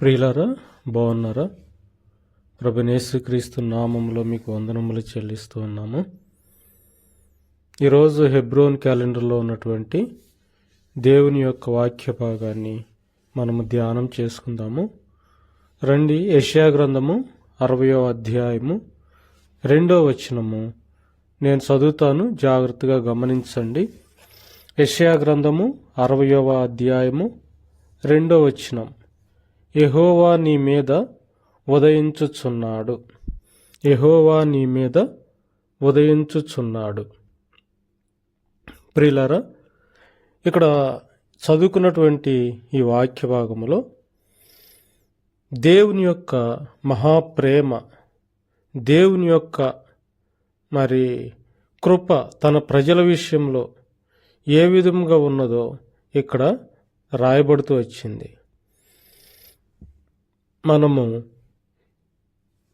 ప్రియులారా బాగున్నారా? ప్రభనేసుక్రీస్తు నామంలో మీకు వందనములు చెల్లిస్తూ ఉన్నాము. ఈరోజు హెబ్రోన్ క్యాలెండర్లో ఉన్నటువంటి దేవుని యొక్క వాక్య భాగాన్ని మనము ధ్యానం చేసుకుందాము. రండి యెషయా గ్రంథము అరవయో అధ్యాయము రెండో వచనము. నేను చదువుతాను జాగ్రత్తగా గమనించండి. యెషయా గ్రంథము అరవయవ అధ్యాయము రెండో వచనం. ఎహోవా నీ మీద ఉదయించుచున్నాడు. ఎహోవా నీ మీద ఉదయించుచున్నాడు. ప్రిలరా ఇక్కడ చదువుకున్నటువంటి ఈ వాక్య భాగములో దేవుని యొక్క మహాప్రేమ దేవుని యొక్క మరి కృప తన ప్రజల విషయంలో ఏ విధంగా ఉన్నదో ఇక్కడ రాయబడుతూ వచ్చింది. మనము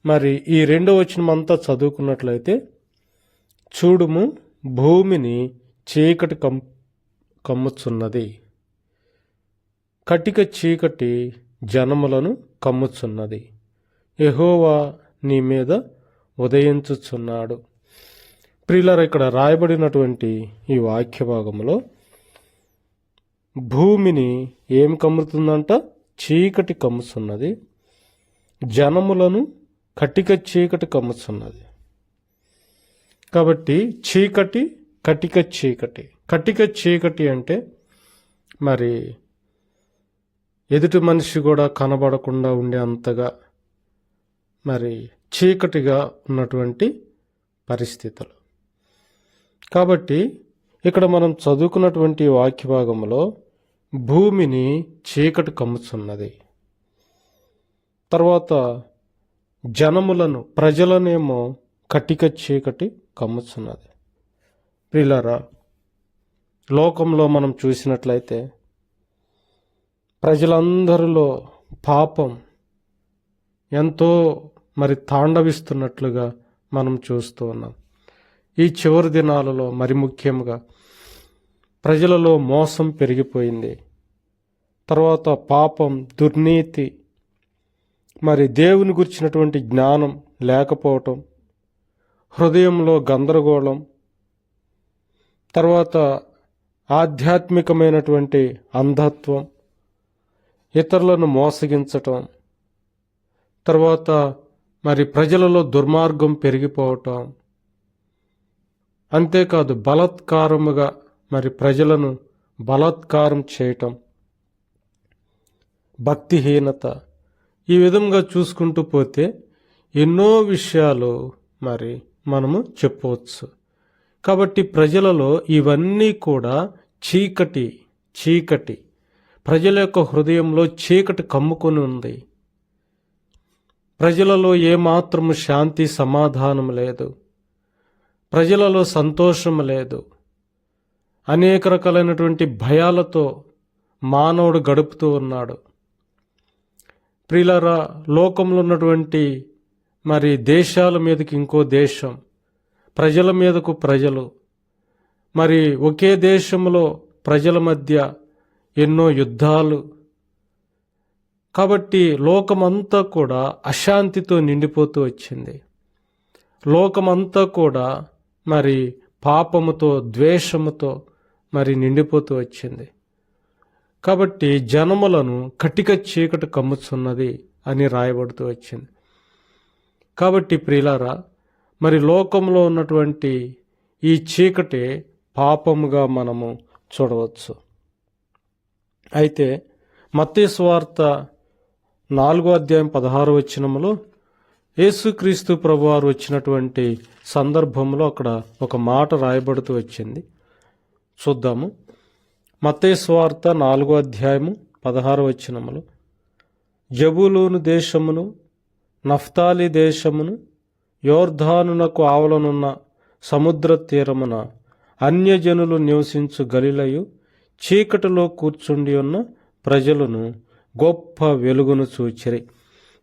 మరి ఈ రెండో వచనమంతా చదువుకున్నట్లయితే చూడుము భూమిని చీకటి కమ్ కమ్ముచున్నది. కటిక చీకటి జనములను కమ్ముచున్నది. ఎహోవా నీ మీద ఉదయించుచున్నాడు. ప్రిల్లర్ ఇక్కడ రాయబడినటువంటి ఈ వాక్య భాగంలో భూమిని ఏం కమ్ముతుందంట? చీకటి కమ్ముతున్నది జనములను కటిక చీకటి కమ్ముచున్నది. కాబట్టి చీకటి కటిక చీకటి. కటిక చీకటి అంటే మరి ఎదుటి మనిషి కూడా కనబడకుండా ఉండే అంతగా మరి చీకటిగా ఉన్నటువంటి పరిస్థితులు. కాబట్టి ఇక్కడ మనం చదువుకున్నటువంటి వాక్య భాగంలో భూమిని చీకటి కమ్ముచున్నది. తర్వాత జనములను ప్రజలనేమో కటిక చీకటి కమ్ముచున్నది. ప్రియులారా లోకంలో మనం చూసినట్లయితే ప్రజలందరిలో పాపం ఎంతో మరి తాండవిస్తున్నట్లుగా మనం చూస్తూ ఉన్నాం. ఈ చివరి దినాలలో మరి ముఖ్యంగా ప్రజలలో మోసం పెరిగిపోయింది. తర్వాత పాపం దుర్నీతి మరి దేవుని గురించినటువంటి జ్ఞానం లేకపోవటం హృదయంలో గందరగోళం తర్వాత ఆధ్యాత్మికమైనటువంటి అంధత్వం ఇతరులను మోసగించటం తర్వాత మరి ప్రజలలో దుర్మార్గం పెరిగిపోవటం. అంతేకాదు బలత్కారముగా మరి ప్రజలను బలాత్కారం చేయటం. భక్తిహీనత ఈ విధంగా చూసుకుంటూ పోతే ఎన్నో విషయాలు మరి మనము చెప్పవచ్చు. కాబట్టి ప్రజలలో ఇవన్నీ కూడా చీకటి చీకటి. ప్రజల యొక్క హృదయంలో చీకటి కమ్ముకొని ఉంది. ప్రజలలో ఏమాత్రము శాంతి సమాధానం లేదు. ప్రజలలో సంతోషం లేదు. అనేక రకాలైనటువంటి భయాలతో మానవుడు గడుపుతూ ఉన్నాడు. ప్రిలరా లోకంలో ఉన్నటువంటి మరి దేశాల మీదకి ఇంకో దేశం ప్రజల మీదకు ప్రజలు. మరి ఒకే దేశంలో ప్రజల మధ్య ఎన్నో యుద్ధాలు. కాబట్టి లోకమంతా కూడా అశాంతితో నిండిపోతూ వచ్చింది. లోకమంతా కూడా మరి పాపముతో ద్వేషముతో మరి నిండిపోతూ వచ్చింది. కాబట్టి జనములను కటిక చీకటి కమ్ముచున్నది అని రాయబడుతూ వచ్చింది. కాబట్టి ప్రియులారా మరి లోకంలో ఉన్నటువంటి ఈ చీకటి పాపముగా మనము చూడవచ్చు. అయితే మత్స్వార్త నాలుగో అధ్యాయం పదహారు వచ్చినములో యేసుక్రీస్తు ప్రభువారు వచ్చినటువంటి సందర్భంలో అక్కడ ఒక మాట రాయబడుతూ వచ్చింది. చూద్దాము. మతేశ్వార్త నాలుగో అధ్యాయము పదహారు వచ్చినములు జబులూను దేశమును నఫ్తాలి దేశమును యోర్ధానునకు ఆవలనున్న సముద్ర తీరమున అన్యజనులు నివసించు గలిలయు చీకటిలో కూర్చుండి ఉన్న ప్రజలను గొప్ప వెలుగును చూచిరి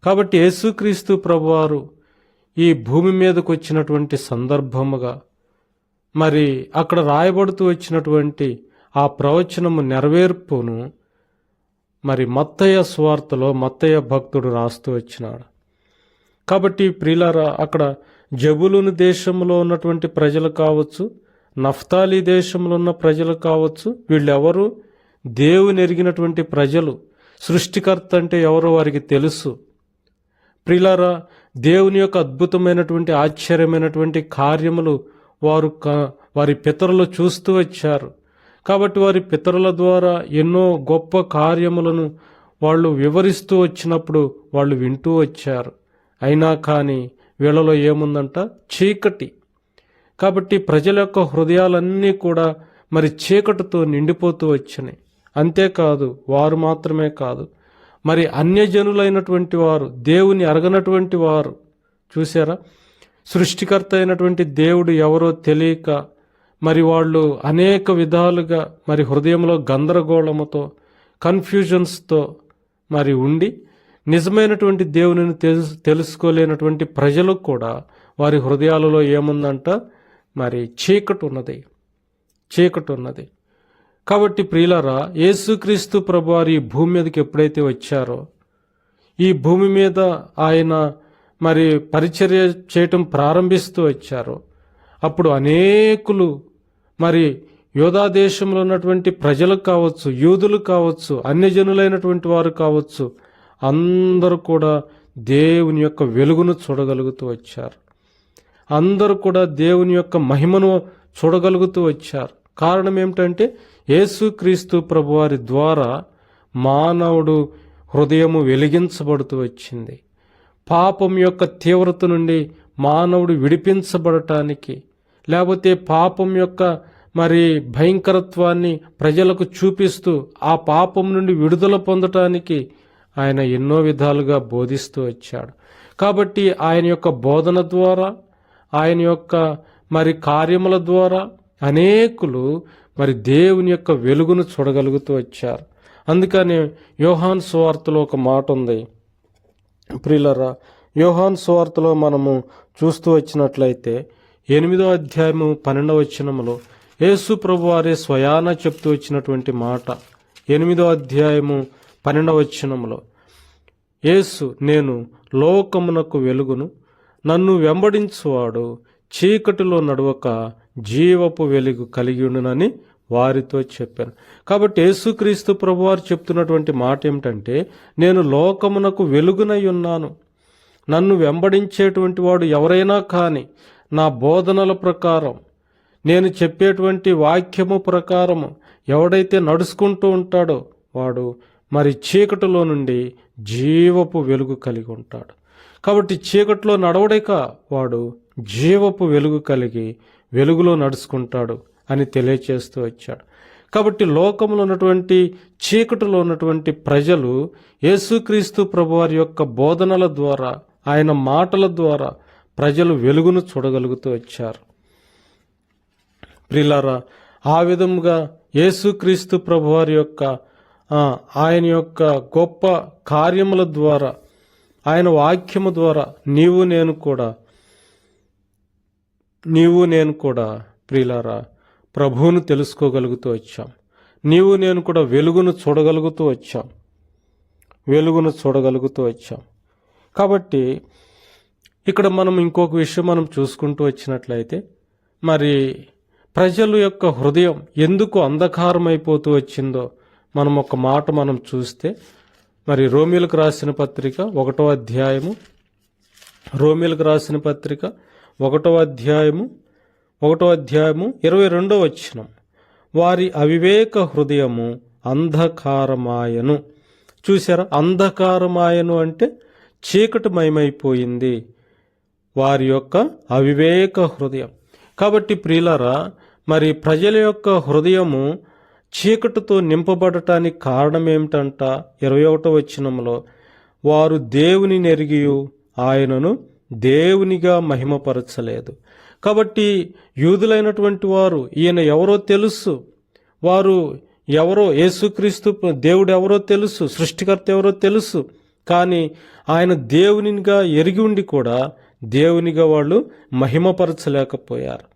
కాబట్టి యేసుక్రీస్తు ప్రభువారు ఈ భూమి మీదకు వచ్చినటువంటి సందర్భముగా మరి అక్కడ రాయబడుతూ వచ్చినటువంటి ఆ ప్రవచనము నెరవేర్పును మరి మత్తయ్య స్వార్థలో మత్తయ్య భక్తుడు రాస్తూ వచ్చినాడు. కాబట్టి ప్రియులారా అక్కడ జబులుని దేశంలో ఉన్నటువంటి ప్రజలు కావచ్చు నఫ్తాలి దేశంలో ఉన్న ప్రజలు కావచ్చు వీళ్ళెవరు? దేవుని ఎరిగినటువంటి ప్రజలు సృష్టికర్త అంటే ఎవరో వారికి తెలుసు. ప్రిలారా దేవుని యొక్క అద్భుతమైనటువంటి ఆశ్చర్యమైనటువంటి కార్యములు వారు వారి పితరులు చూస్తూ వచ్చారు. కాబట్టి వారి పితరుల ద్వారా ఎన్నో గొప్ప కార్యములను వాళ్ళు వివరిస్తూ వచ్చినప్పుడు వాళ్ళు వింటూ వచ్చారు. అయినా కానీ వీళ్ళలో ఏముందంట? చీకటి. కాబట్టి ప్రజల యొక్క హృదయాలన్నీ కూడా మరి చీకటితో నిండిపోతూ వచ్చినాయి. అంతేకాదు వారు మాత్రమే కాదు. మరి అన్యజనులైనటువంటి వారు దేవుని అరగనటువంటి వారు చూసారా సృష్టికర్త అయినటువంటి దేవుడు ఎవరో తెలియక మరి వాళ్ళు అనేక విధాలుగా మరి హృదయంలో గందరగోళముతో కన్ఫ్యూజన్స్తో మరి ఉండి నిజమైనటువంటి దేవునిని తెలుసు తెలుసుకోలేనటువంటి ప్రజలకు కూడా వారి హృదయాలలో ఏముందంట? మరి చీకటి ఉన్నది చీకటి ఉన్నది కాబట్టి ప్రియులరా యేసుక్రీస్తు ప్రభువారు ఈ భూమి మీదకి ఎప్పుడైతే వచ్చారో ఈ భూమి మీద ఆయన మరి పరిచర్య చేయటం ప్రారంభిస్తూ వచ్చారో అప్పుడు అనేకులు మరి యోధా దేశంలో ఉన్నటువంటి ప్రజలకు కావచ్చు యూదులు కావచ్చు అన్యజనులైనటువంటి వారు కావచ్చు అందరూ కూడా దేవుని యొక్క వెలుగును చూడగలుగుతూ వచ్చారు. అందరూ కూడా దేవుని యొక్క మహిమను చూడగలుగుతూ వచ్చారు. కారణం ఏమిటంటే యేసుక్రీస్తు ప్రభువారి ద్వారా మానవుడు హృదయము వెలిగించబడుతూ వచ్చింది. పాపం యొక్క తీవ్రత నుండి మానవుడు విడిపించబడటానికి లేకపోతే పాపం యొక్క మరి భయంకరత్వాన్ని ప్రజలకు చూపిస్తూ ఆ పాపం నుండి విడుదల పొందటానికి ఆయన ఎన్నో విధాలుగా బోధిస్తూ వచ్చాడు. కాబట్టి ఆయన యొక్క బోధన ద్వారా ఆయన యొక్క మరి కార్యముల ద్వారా అనేకులు మరి దేవుని యొక్క వెలుగును చూడగలుగుతూ వచ్చారు. అందుకని యోహాన్ స్వార్తలో ఒక మాట ఉంది. ప్రియులరా యోహాన్ స్వార్తలో మనము చూస్తూ వచ్చినట్లయితే ఎనిమిదో అధ్యాయము పన్నెండవ వచనములో యేసు ప్రభు వారే స్వయాన చెప్తూ వచ్చినటువంటి మాట ఎనిమిదో అధ్యాయము పన్నెండవ వచనములో యేసు నేను లోకమునకు వెలుగును నన్ను వెంబడించువాడు చీకటిలో నడవక జీవపు వెలుగు కలిగి ఉండునని వారితో చెప్పాను. కాబట్టి యేసుక్రీస్తు ప్రభువారు చెప్తున్నటువంటి మాట ఏమిటంటే నేను లోకమునకు వెలుగునై ఉన్నాను. నన్ను వెంబడించేటువంటి వాడు ఎవరైనా కానీ నా బోధనల ప్రకారం నేను చెప్పేటువంటి వాక్యము ప్రకారము ఎవడైతే నడుచుకుంటూ ఉంటాడో వాడు మరి చీకటిలో నుండి జీవపు వెలుగు కలిగి ఉంటాడు. కాబట్టి చీకటిలో నడవడక వాడు జీవపు వెలుగు కలిగి వెలుగులో నడుచుకుంటాడు అని తెలియచేస్తూ వచ్చాడు. కాబట్టి లోకంలో ఉన్నటువంటి చీకటిలో ఉన్నటువంటి ప్రజలు యేసుక్రీస్తు ప్రభువారి యొక్క బోధనల ద్వారా ఆయన మాటల ద్వారా ప్రజలు వెలుగును చూడగలుగుతూ వచ్చారు. ప్రిలారా ఆ విధముగా యేసుక్రీస్తు ప్రభువారి యొక్క ఆయన యొక్క గొప్ప కార్యముల ద్వారా ఆయన వాక్యము ద్వారా నీవు నేను కూడా నీవు నేను కూడా ప్రియులారా ప్రభువును తెలుసుకోగలుగుతూ వచ్చాం. నీవు నేను కూడా వెలుగును చూడగలుగుతూ వచ్చాం. వెలుగును చూడగలుగుతూ వచ్చాం. కాబట్టి ఇక్కడ మనం ఇంకొక విషయం మనం చూసుకుంటూ వచ్చినట్లయితే మరి ప్రజల యొక్క హృదయం ఎందుకు అంధకారమైపోతూ వచ్చిందో మనం ఒక మాట మనం చూస్తే మరి రోమిలకు రాసిన పత్రిక ఒకటో అధ్యాయము రోమిలకు రాసిన పత్రిక ఒకటో అధ్యాయము ఒకటో అధ్యాయము ఇరవై రెండో వచ్చినం వారి అవివేక హృదయము అంధకారమాయను. చూసారా అంధకారమాయను అంటే చీకటిమయమైపోయింది వారి యొక్క అవివేక హృదయం. కాబట్టి ప్రియులరా మరి ప్రజల యొక్క హృదయము చీకటితో నింపబడటానికి కారణం ఏమిటంట ఇరవై ఒకటో వచ్చినంలో వారు దేవుని నెరిగియు ఆయనను దేవునిగా మహిమపరచలేదు. కాబట్టి యూదులైనటువంటి వారు ఈయన ఎవరో తెలుసు. వారు ఎవరో యేసుక్రీస్తు దేవుడు ఎవరో తెలుసు సృష్టికర్త ఎవరో తెలుసు. కానీ ఆయన దేవునిగా ఎరిగి ఉండి కూడా దేవునిగా వాళ్ళు మహిమపరచలేకపోయారు.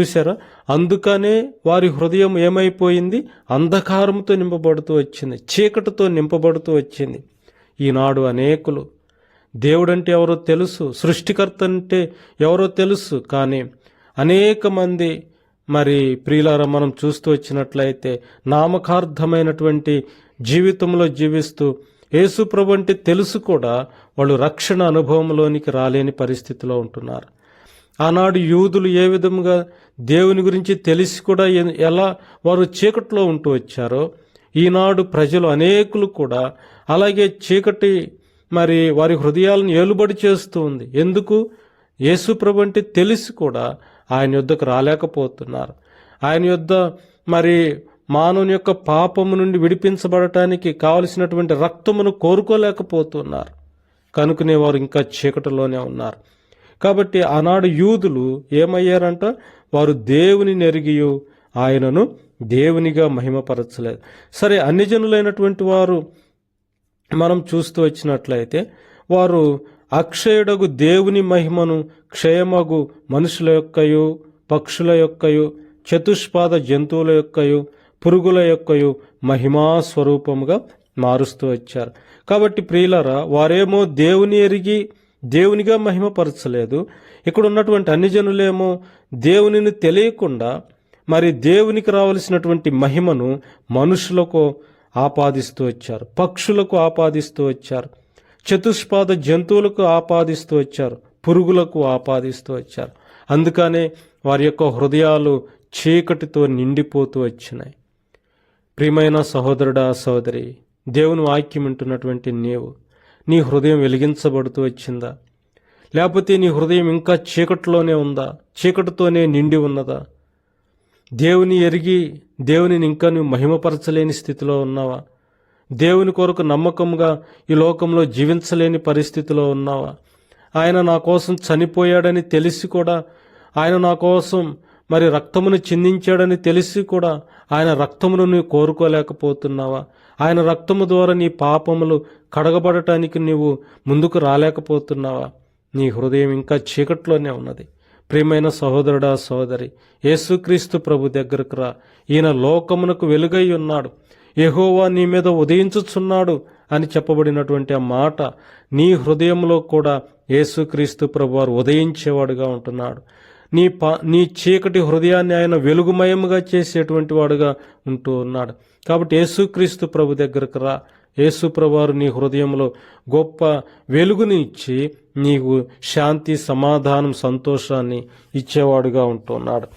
చూసారా అందుకనే వారి హృదయం ఏమైపోయింది? అంధకారంతో నింపబడుతూ వచ్చింది. చీకటితో నింపబడుతూ వచ్చింది. ఈనాడు అనేకులు దేవుడంటే ఎవరో తెలుసు సృష్టికర్త అంటే ఎవరో తెలుసు కానీ అనేక మంది మరి ప్రియులారా మనం చూస్తూ వచ్చినట్లయితే నామకార్థమైనటువంటి జీవితంలో జీవిస్తూ యేసుప్రభు అంటే తెలుసు కూడా వాళ్ళు రక్షణ అనుభవంలోనికి రాలేని పరిస్థితిలో ఉంటున్నారు. ఆనాడు యూదులు ఏ విధంగా దేవుని గురించి తెలిసి కూడా ఎలా వారు చీకట్లో ఉంటూ వచ్చారో ఈనాడు ప్రజలు అనేకులు కూడా అలాగే చీకటి మరి వారి హృదయాలను ఏలుబడి చేస్తూ ఉంది. ఎందుకు? యేసుప్రభు అంటే తెలిసి కూడా ఆయన యొద్దకు రాలేకపోతున్నారు. ఆయన యొద్ద మరి మానవుని యొక్క పాపము నుండి విడిపించబడటానికి కావలసినటువంటి రక్తమును కోరుకోలేకపోతున్నారు. కనుకనే వారు ఇంకా చీకటిలోనే ఉన్నారు. కాబట్టి ఆనాడు యూదులు ఏమయ్యారంట? వారు దేవుని నెరిగియు ఆయనను దేవునిగా మహిమపరచలేదు. సరే అన్ని జనులైనటువంటి వారు మనం చూస్తూ వచ్చినట్లయితే వారు అక్షయుడగు దేవుని మహిమను క్షయమగు మనుషుల యొక్కయు పక్షుల యొక్కయు చతుష్పాద జంతువుల యొక్కయు పురుగుల యొక్కయు మహిమా స్వరూపముగా మారుస్తూ వచ్చారు. కాబట్టి ప్రియులరా వారేమో దేవుని ఎరిగి దేవునిగా మహిమపరచలేదు. ఇక్కడ ఉన్నటువంటి అన్ని జనులేమో దేవునిని తెలియకుండా మరి దేవునికి రావలసినటువంటి మహిమను మనుషులకు ఆపాదిస్తూ వచ్చారు. పక్షులకు ఆపాదిస్తూ వచ్చారు. చతుష్పాద జంతువులకు ఆపాదిస్తూ వచ్చారు. పురుగులకు ఆపాదిస్తూ వచ్చారు. అందుకనే వారి యొక్క హృదయాలు చీకటితో నిండిపోతూ వచ్చినాయి. ప్రియమైన సహోదరుడా సహోదరి దేవుని వాక్యం వింటున్నటువంటి నీవు నీ హృదయం వెలిగించబడుతూ వచ్చిందా? లేకపోతే నీ హృదయం ఇంకా చీకటిలోనే ఉందా? చీకటితోనే నిండి ఉన్నదా? దేవుని ఎరిగి దేవునిని ఇంకా నువ్వు మహిమపరచలేని స్థితిలో ఉన్నావా? దేవుని కొరకు నమ్మకంగా ఈ లోకంలో జీవించలేని పరిస్థితిలో ఉన్నావా? ఆయన నా కోసం చనిపోయాడని తెలిసి కూడా ఆయన నా కోసం మరి రక్తమును చిందించాడని తెలిసి కూడా ఆయన రక్తమును నువ్వు కోరుకోలేకపోతున్నావా? ఆయన రక్తము ద్వారా నీ పాపములు కడగబడటానికి నీవు ముందుకు రాలేకపోతున్నావా? నీ హృదయం ఇంకా చీకట్లోనే ఉన్నది. ప్రియమైన సహోదరుడా సహోదరి యేసుక్రీస్తు ప్రభు దగ్గరకు రా. ఈయన లోకమునకు వెలుగై ఉన్నాడు. ఎహోవా నీ మీద ఉదయించుచున్నాడు అని చెప్పబడినటువంటి ఆ మాట నీ హృదయంలో కూడా యేసుక్రీస్తు ప్రభువారు ఉదయించేవాడుగా ఉంటున్నాడు. నీ పా నీ చీకటి హృదయాన్ని ఆయన వెలుగుమయముగా చేసేటువంటి వాడుగా ఉంటూ ఉన్నాడు. కాబట్టి యేసుక్రీస్తు ప్రభు దగ్గరకు రా. యేసు ప్రభువారు నీ హృదయంలో గొప్ప వెలుగుని ఇచ్చి నీకు శాంతి సమాధానం సంతోషాన్ని ఇచ్చేవాడుగా ఉంటున్నాడు.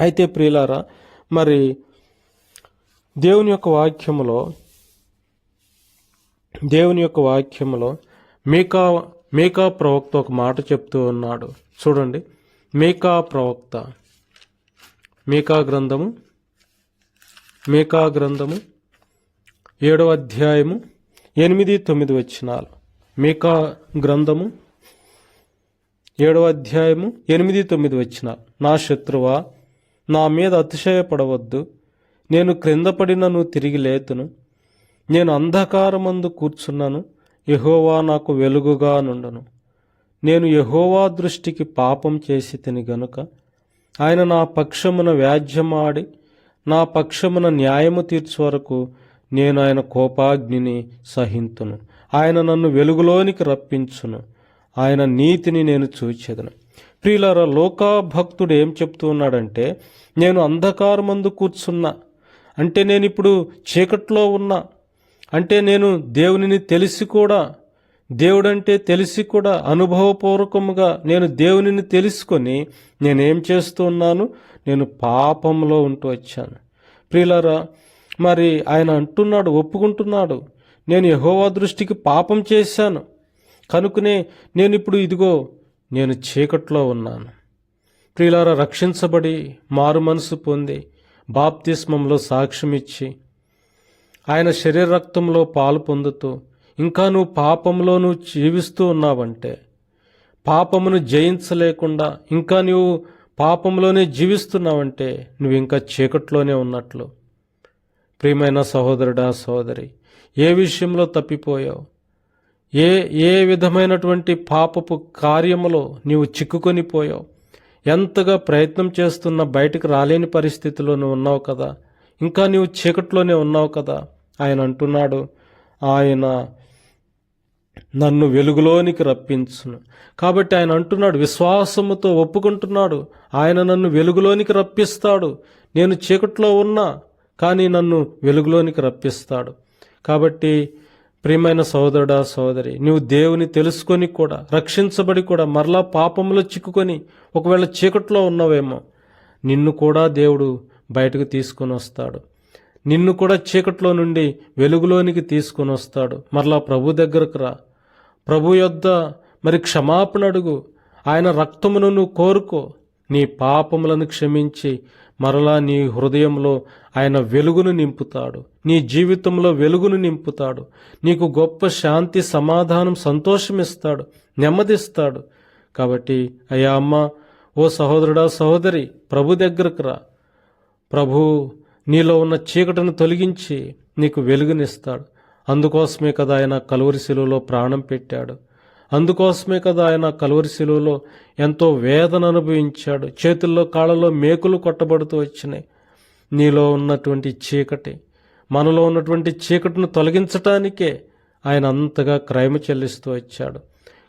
అయితే ప్రియులారా మరి దేవుని యొక్క వాక్యములో దేవుని యొక్క వాక్యములో మేకా మేకా ప్రవక్త ఒక మాట చెప్తూ ఉన్నాడు. చూడండి. మేకా ప్రవక్త మేకా గ్రంథము మేకా గ్రంథము ఏడవ అధ్యాయము ఎనిమిది తొమ్మిది వచ్చినాలు మేకా గ్రంథము ఏడవ అధ్యాయము ఎనిమిది తొమ్మిది వచ్చిన నా శత్రువా నా మీద అతిశయపడవద్దు. నేను క్రిందపడినను తిరిగి లేతును. నేను అంధకారమందు కూర్చున్నాను. యహోవా నాకు వెలుగుగా నుండను నేను యహోవా దృష్టికి పాపం చేసి తిని గనుక ఆయన నా పక్షమున వ్యాజ్యమాడి నా పక్షమున న్యాయము తీర్చు వరకు నేను ఆయన కోపాగ్నిని సహింతును. ఆయన నన్ను వెలుగులోనికి రప్పించును. ఆయన నీతిని నేను చూచెదను. ప్రియులార లోకా భక్తుడు ఏం చెప్తూ ఉన్నాడంటే నేను అంధకారమందు కూర్చున్నా. అంటే నేను ఇప్పుడు చీకట్లో ఉన్నా. అంటే నేను దేవునిని తెలిసి కూడా దేవుడంటే తెలిసి కూడా అనుభవపూర్వకముగా నేను దేవునిని తెలుసుకొని నేనేం చేస్తూ ఉన్నాను? నేను పాపంలో ఉంటూ వచ్చాను. ప్రియులారా మరి ఆయన అంటున్నాడు ఒప్పుకుంటున్నాడు. నేను యహోవా దృష్టికి పాపం చేశాను. కనుకనే నేను ఇప్పుడు ఇదిగో నేను చీకట్లో ఉన్నాను. ప్రియులారా రక్షించబడి మారు మనసు పొంది బాప్తిస్మంలో సాక్ష్యమిచ్చి ఆయన శరీర రక్తంలో పాలు పొందుతూ ఇంకా నువ్వు పాపంలో నువ్వు జీవిస్తూ ఉన్నావంటే పాపమును జయించలేకుండా ఇంకా నువ్వు పాపంలోనే జీవిస్తున్నావంటే నువ్వు ఇంకా చీకట్లోనే ఉన్నట్లు. ప్రియమైన సహోదరుడా సహోదరి ఏ విషయంలో తప్పిపోయావు? ఏ ఏ విధమైనటువంటి పాపపు కార్యములో నీవు చిక్కుకొని పోయావు? ఎంతగా ప్రయత్నం చేస్తున్న బయటకు రాలేని పరిస్థితిలో నువ్వు ఉన్నావు కదా? ఇంకా నీవు చీకట్లోనే ఉన్నావు కదా? ఆయన అంటున్నాడు ఆయన నన్ను వెలుగులోనికి రప్పించును. కాబట్టి ఆయన అంటున్నాడు విశ్వాసముతో ఒప్పుకుంటున్నాడు. ఆయన నన్ను వెలుగులోనికి రప్పిస్తాడు. నేను చీకట్లో ఉన్నా కానీ నన్ను వెలుగులోనికి రప్పిస్తాడు. కాబట్టి ప్రియమైన సోదరుడా సోదరి నువ్వు దేవుని తెలుసుకొని కూడా రక్షించబడి కూడా మరలా పాపంలో చిక్కుకొని ఒకవేళ చీకట్లో ఉన్నావేమో నిన్ను కూడా దేవుడు బయటకు తీసుకొని వస్తాడు. నిన్ను కూడా చీకట్లో నుండి వెలుగులోనికి తీసుకొని వస్తాడు. మరలా ప్రభు దగ్గరకు రా. ప్రభు యొద్ద మరి క్షమాపణ అడుగు. ఆయన రక్తమును నువ్వు కోరుకో. నీ పాపములను క్షమించి మరలా నీ హృదయంలో ఆయన వెలుగును నింపుతాడు. నీ జీవితంలో వెలుగును నింపుతాడు. నీకు గొప్ప శాంతి సమాధానం సంతోషం ఇస్తాడు నెమ్మదిస్తాడు. కాబట్టి అయ్యా అమ్మ ఓ సహోదరుడా సహోదరి ప్రభు దగ్గరకు రా. ప్రభు నీలో ఉన్న చీకటిని తొలగించి నీకు వెలుగునిస్తాడు. అందుకోసమే కదా ఆయన కలువరి శిలువలో ప్రాణం పెట్టాడు. అందుకోసమే కదా ఆయన కలువరి శిలువలో ఎంతో వేదన అనుభవించాడు. చేతుల్లో కాళ్ళలో మేకులు కొట్టబడుతూ వచ్చినాయి. నీలో ఉన్నటువంటి చీకటి మనలో ఉన్నటువంటి చీకటిని తొలగించటానికే ఆయన అంతగా క్రైమ చెల్లిస్తూ వచ్చాడు.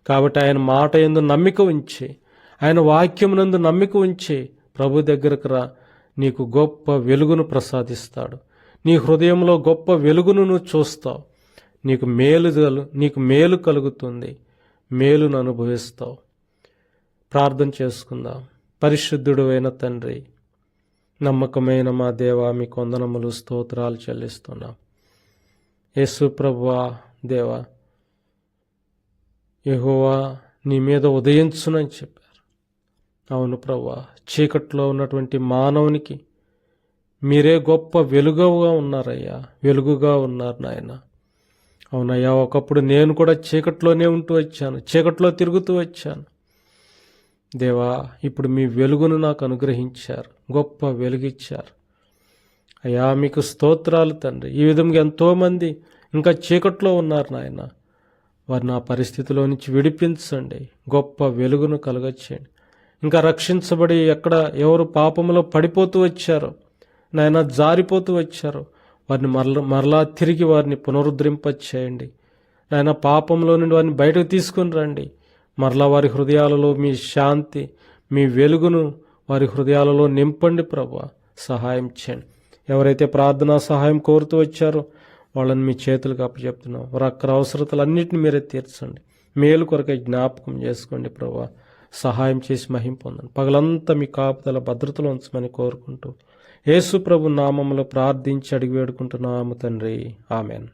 కాబట్టి ఆయన మాట ఎందు నమ్మిక ఉంచి ఆయన వాక్యమునందు నమ్మిక ఉంచి ప్రభు దగ్గరకు రా. నీకు గొప్ప వెలుగును ప్రసాదిస్తాడు. నీ హృదయంలో గొప్ప వెలుగును నువ్వు చూస్తావు. నీకు మేలు కలు నీకు మేలు కలుగుతుంది. మేలును అనుభవిస్తావు. ప్రార్థన చేసుకుందాం. పరిశుద్ధుడు అయిన తండ్రి నమ్మకమైన మా దేవా మీ కొందనములు స్తోత్రాలు చెల్లిస్తున్నాం. యేసు ప్రభువా దేవా యహోవా నీ మీద ఉదయించునని చెప్పారు. అవును ప్రభా చీకట్లో ఉన్నటువంటి మానవునికి మీరే గొప్ప వెలుగుగా ఉన్నారయ్యా వెలుగుగా ఉన్నారు నాయన. అవునయ్యా ఒకప్పుడు నేను కూడా చీకట్లోనే ఉంటూ వచ్చాను చీకట్లో తిరుగుతూ వచ్చాను. దేవా ఇప్పుడు మీ వెలుగును నాకు అనుగ్రహించారు గొప్ప వెలుగిచ్చారు. అయ్యా మీకు స్తోత్రాలు తండ్రి. ఈ విధంగా ఎంతోమంది ఇంకా చీకట్లో ఉన్నారు నాయన. వారిని ఆ పరిస్థితిలో నుంచి విడిపించండి గొప్ప వెలుగును కలగచ్చేయండి ఇంకా రక్షించబడి ఎక్కడ ఎవరు పాపంలో పడిపోతూ వచ్చారో నాయన జారిపోతూ వచ్చారో వారిని మరల మరలా తిరిగి వారిని పునరుద్ధరింపచేయండి. నాయన పాపంలో నుండి వారిని బయటకు తీసుకుని రండి. మరలా వారి హృదయాలలో మీ శాంతి మీ వెలుగును వారి హృదయాలలో నింపండి ప్రభా. సహాయం చేయండి. ఎవరైతే ప్రార్థనా సహాయం కోరుతూ వచ్చారో వాళ్ళని మీ చేతులకు అప్పచెప్తున్నాం. వారి అక్కర అవసరతలన్నింటినీ మీరే తీర్చండి. మేలు కొరకై జ్ఞాపకం చేసుకోండి ప్రభా. సహాయం చేసి మహిం పొందండి. పగలంతా మీ కాపుదల భద్రతలో ఉంచమని కోరుకుంటూ యేసు ప్రభు నామంలో ప్రార్థించి అడిగి వేడుకుంటున్నాము తండ్రి. ఆమెన్.